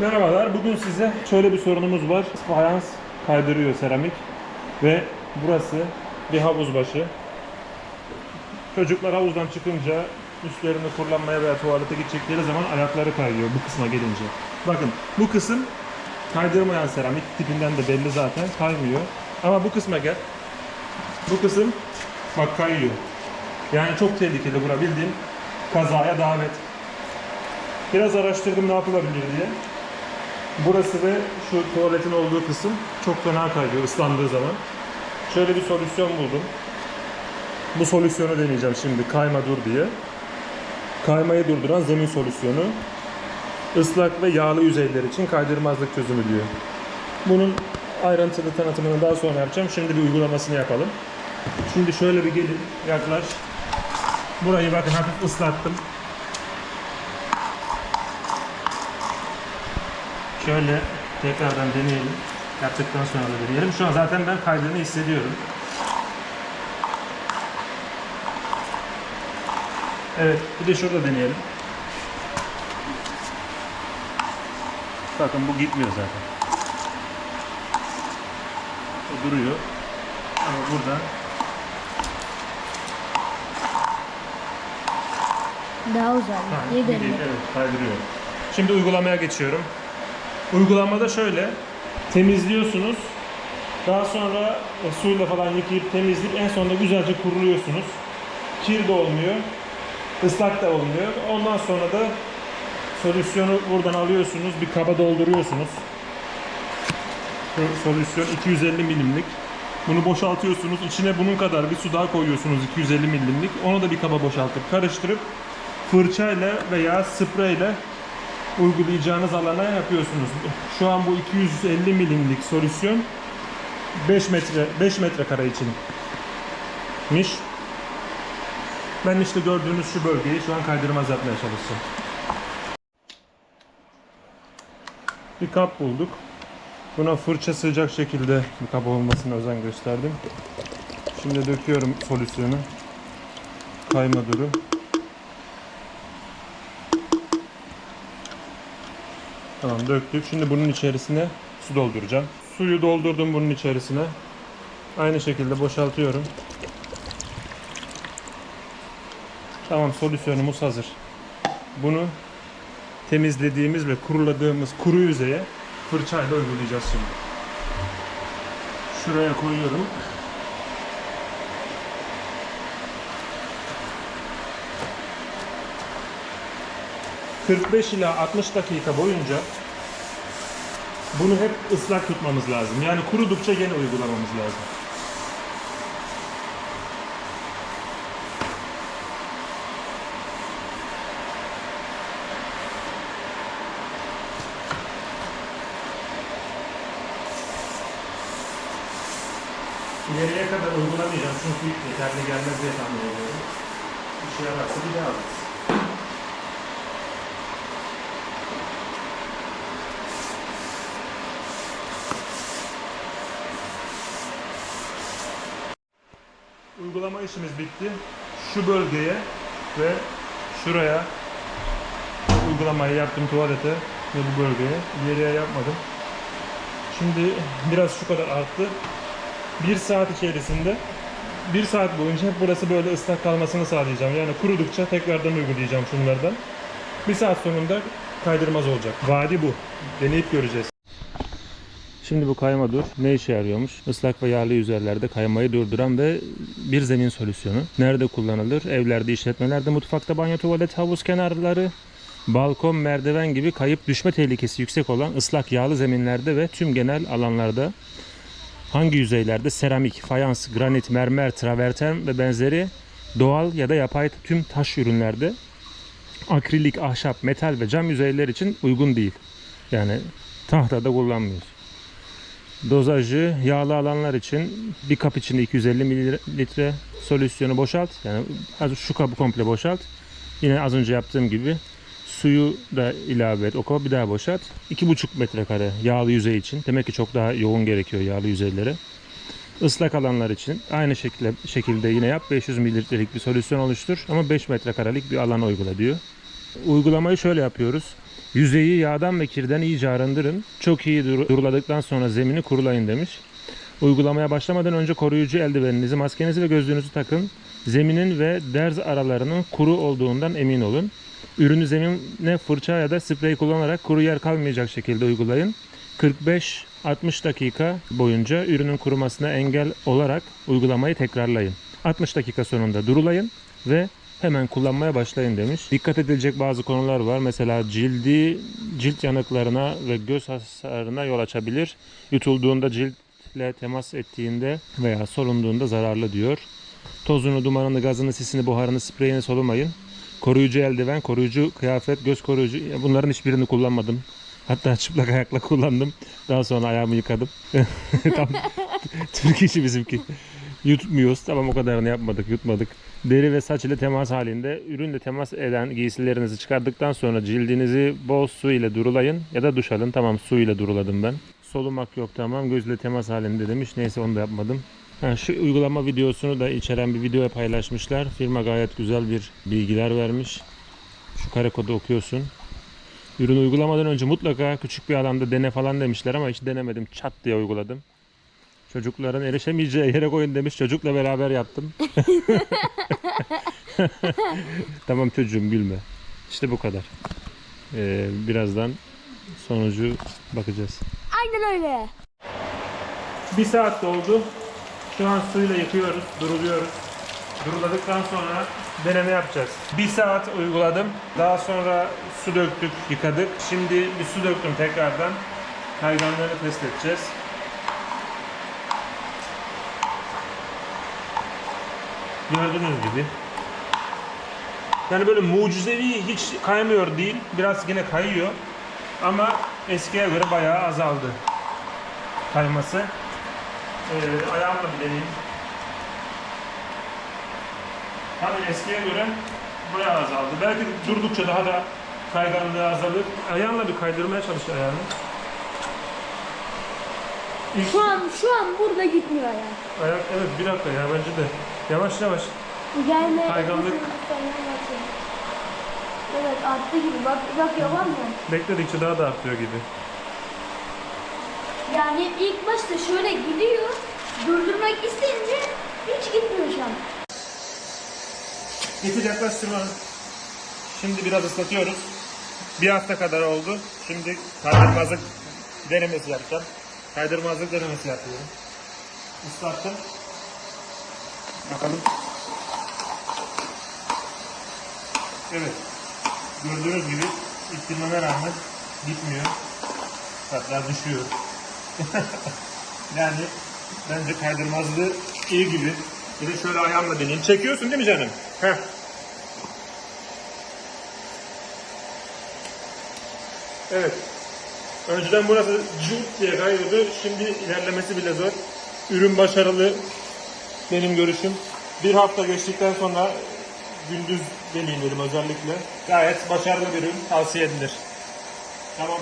Merhabalar. Bugün size şöyle bir sorunumuz var. Fayans kaydırıyor seramik ve burası bir havuz başı. Çocuklar havuzdan çıkınca üstlerini kullanmaya veya tuvalete gidecekleri zaman ayakları kayıyor bu kısma gelince. Bakın bu kısım kaydırmayan seramik tipinden de belli zaten kaymıyor. Ama bu kısma gel. Bu kısım bak kayıyor. Yani çok tehlikeli bura bildiğin kazaya davet. Biraz araştırdım ne yapılabilir diye. Burası ve şu tuvaletin olduğu kısım çok fena kayıyor ıslandığı zaman. Şöyle bir solüsyon buldum. Bu solüsyonu deneyeceğim şimdi kayma dur diye. Kaymayı durduran zemin solüsyonu. Islak ve yağlı yüzeyler için kaydırmazlık çözümü diyor. Bunun ayrıntılı tanıtımını daha sonra yapacağım. Şimdi bir uygulamasını yapalım. Şimdi şöyle bir gelin yaklaş. Burayı bakın hafif ıslattım. Şöyle tekrardan deneyelim. Yaptıktan sonra da deneyelim. Şu an zaten ben kaydını hissediyorum. Evet, bir de şurada deneyelim. Bakın bu gitmiyor zaten. O duruyor. Ama burada Daha uzak. Ha, İyi. Evet, kaydırıyor. Şimdi uygulamaya geçiyorum. Uygulamada şöyle, temizliyorsunuz. Daha sonra e, suyla falan yıkayıp temizleyip en sonunda güzelce kuruluyorsunuz. Kir de olmuyor, ıslak da olmuyor. Ondan sonra da solüsyonu buradan alıyorsunuz, bir kaba dolduruyorsunuz. Solüsyon 250 milimlik. Bunu boşaltıyorsunuz. İçine bunun kadar bir su daha koyuyorsunuz 250 milimlik. Onu da bir kaba boşaltıp karıştırıp fırçayla veya spreyle uygulayacağınız alana yapıyorsunuz. Şu an bu 250 milimlik solüsyon 5 metre 5 metrekare içinmiş. Ben işte gördüğünüz şu bölgeyi şu an kaydırmaz yapmaya çalışacağım. Bir kap bulduk. Buna fırça sığacak şekilde bir kap olmasına özen gösterdim. Şimdi döküyorum solüsyonu. Kayma duru. Tamam döktük. Şimdi bunun içerisine su dolduracağım. Suyu doldurdum bunun içerisine. Aynı şekilde boşaltıyorum. Tamam solüsyonumuz hazır. Bunu temizlediğimiz ve kuruladığımız kuru yüzeye fırçayla uygulayacağız şimdi. Şuraya koyuyorum. ...45 ila 60 dakika boyunca... ...bunu hep ıslak tutmamız lazım. Yani kurudukça gene uygulamamız lazım. İleriye kadar uygulamayacağım çünkü yeterli gelmez diye tahmin ediyorum. İşe yararsa bir daha alırız. Uygulama işimiz bitti. Şu bölgeye ve şuraya uygulamayı yaptım tuvalete ve bu bölgeye. İleriye yapmadım. Şimdi biraz şu kadar arttı. Bir saat içerisinde bir saat boyunca hep burası böyle ıslak kalmasını sağlayacağım. Yani kurudukça tekrardan uygulayacağım şunlardan. Bir saat sonunda kaydırmaz olacak. Vadi bu. Deneyip göreceğiz. Şimdi bu kayma dur ne işe yarıyormuş? Islak ve yağlı yüzeylerde kaymayı durduran ve bir zemin solüsyonu. Nerede kullanılır? Evlerde, işletmelerde, mutfakta, banyo, tuvalet, havuz kenarları, balkon, merdiven gibi kayıp düşme tehlikesi yüksek olan ıslak yağlı zeminlerde ve tüm genel alanlarda hangi yüzeylerde seramik, fayans, granit, mermer, traverten ve benzeri doğal ya da yapay tüm taş ürünlerde akrilik, ahşap, metal ve cam yüzeyler için uygun değil. Yani tahtada kullanmıyoruz. Dozajı yağlı alanlar için bir kap içinde 250 mililitre solüsyonu boşalt. Yani şu kabı komple boşalt. Yine az önce yaptığım gibi suyu da ilave et. O kabı bir daha boşalt. 2,5 metrekare yağlı yüzey için. Demek ki çok daha yoğun gerekiyor yağlı yüzeylere. Islak alanlar için aynı şekilde, şekilde yine yap. 500 mililitrelik bir solüsyon oluştur. Ama 5 metrekarelik bir alan uygula diyor. Uygulamayı şöyle yapıyoruz. Yüzeyi yağdan ve kirden iyice arındırın. Çok iyi dur- duruladıktan sonra zemini kurulayın demiş. Uygulamaya başlamadan önce koruyucu eldiveninizi, maskenizi ve gözlüğünüzü takın. Zeminin ve derz aralarının kuru olduğundan emin olun. Ürünü zemine fırça ya da sprey kullanarak kuru yer kalmayacak şekilde uygulayın. 45-60 dakika boyunca ürünün kurumasına engel olarak uygulamayı tekrarlayın. 60 dakika sonunda durulayın ve hemen kullanmaya başlayın demiş. Dikkat edilecek bazı konular var. Mesela cildi cilt yanıklarına ve göz hasarına yol açabilir. Yutulduğunda ciltle temas ettiğinde veya solunduğunda zararlı diyor. Tozunu, dumanını, gazını, sisini, buharını, spreyini solumayın. Koruyucu eldiven, koruyucu kıyafet, göz koruyucu bunların hiçbirini kullanmadım. Hatta çıplak ayakla kullandım. Daha sonra ayağımı yıkadım. Tam Türk işi bizimki. Yutmuyoruz. Tamam o kadarını yapmadık, yutmadık. Deri ve saç ile temas halinde ürünle temas eden giysilerinizi çıkardıktan sonra cildinizi bol su ile durulayın ya da duş alın. Tamam su ile duruladım ben. Solumak yok tamam. Gözle temas halinde demiş. Neyse onu da yapmadım. Ha, şu uygulama videosunu da içeren bir video paylaşmışlar. Firma gayet güzel bir bilgiler vermiş. Şu kare kodu okuyorsun. Ürün uygulamadan önce mutlaka küçük bir alanda dene falan demişler ama hiç denemedim. Çat diye uyguladım. Çocukların erişemeyeceği yere koyun demiş. Çocukla beraber yaptım. tamam çocuğum gülme. İşte bu kadar. Ee, birazdan sonucu bakacağız. Aynen öyle. Bir saat doldu. Şu an suyla yıkıyoruz, duruluyoruz. Duruladıktan sonra deneme yapacağız. Bir saat uyguladım. Daha sonra su döktük, yıkadık. Şimdi bir su döktüm tekrardan. Kayganlarını test edeceğiz. Gördüğünüz gibi. Yani böyle mucizevi hiç kaymıyor değil. Biraz yine kayıyor. Ama eskiye göre bayağı azaldı kayması. Ee, ayağımla bir deneyeyim. Tabii eskiye göre bayağı azaldı. Belki durdukça daha da kayganlığı azalır. Ayağınla bir kaydırmaya çalış ayağını. İlk Şu an şu an burada gitmiyor ya. ayak evet bir dakika ya bence de. Yavaş yavaş. Gelme. Kayganlık. Evet arttı gibi. Bak bak yalan mı? Bekledikçe daha da artıyor gibi. Yani ilk başta şöyle gidiyor. Durdurmak isteyince hiç gitmiyor şu an. İpi yaklaştırma. Şimdi biraz ıslatıyoruz. Bir hafta kadar oldu. Şimdi kaydırmazlık denemesi yapacağım. Kaydırmazlık denemesi yapıyorum. Islattım. Bakalım. Evet. Gördüğünüz gibi ittirmeme rağmen gitmiyor. Hatta düşüyor. yani bence kaydırmazlığı iyi gibi. Bir şöyle ayağımla deneyeyim. Çekiyorsun değil mi canım? Heh. Evet. Önceden burası cırt diye kayıyordu. Şimdi ilerlemesi bile zor. Ürün başarılı benim görüşüm. Bir hafta geçtikten sonra gündüz deneyin dedim özellikle. Gayet başarılı bir ürün. Tavsiye edilir. Tamam.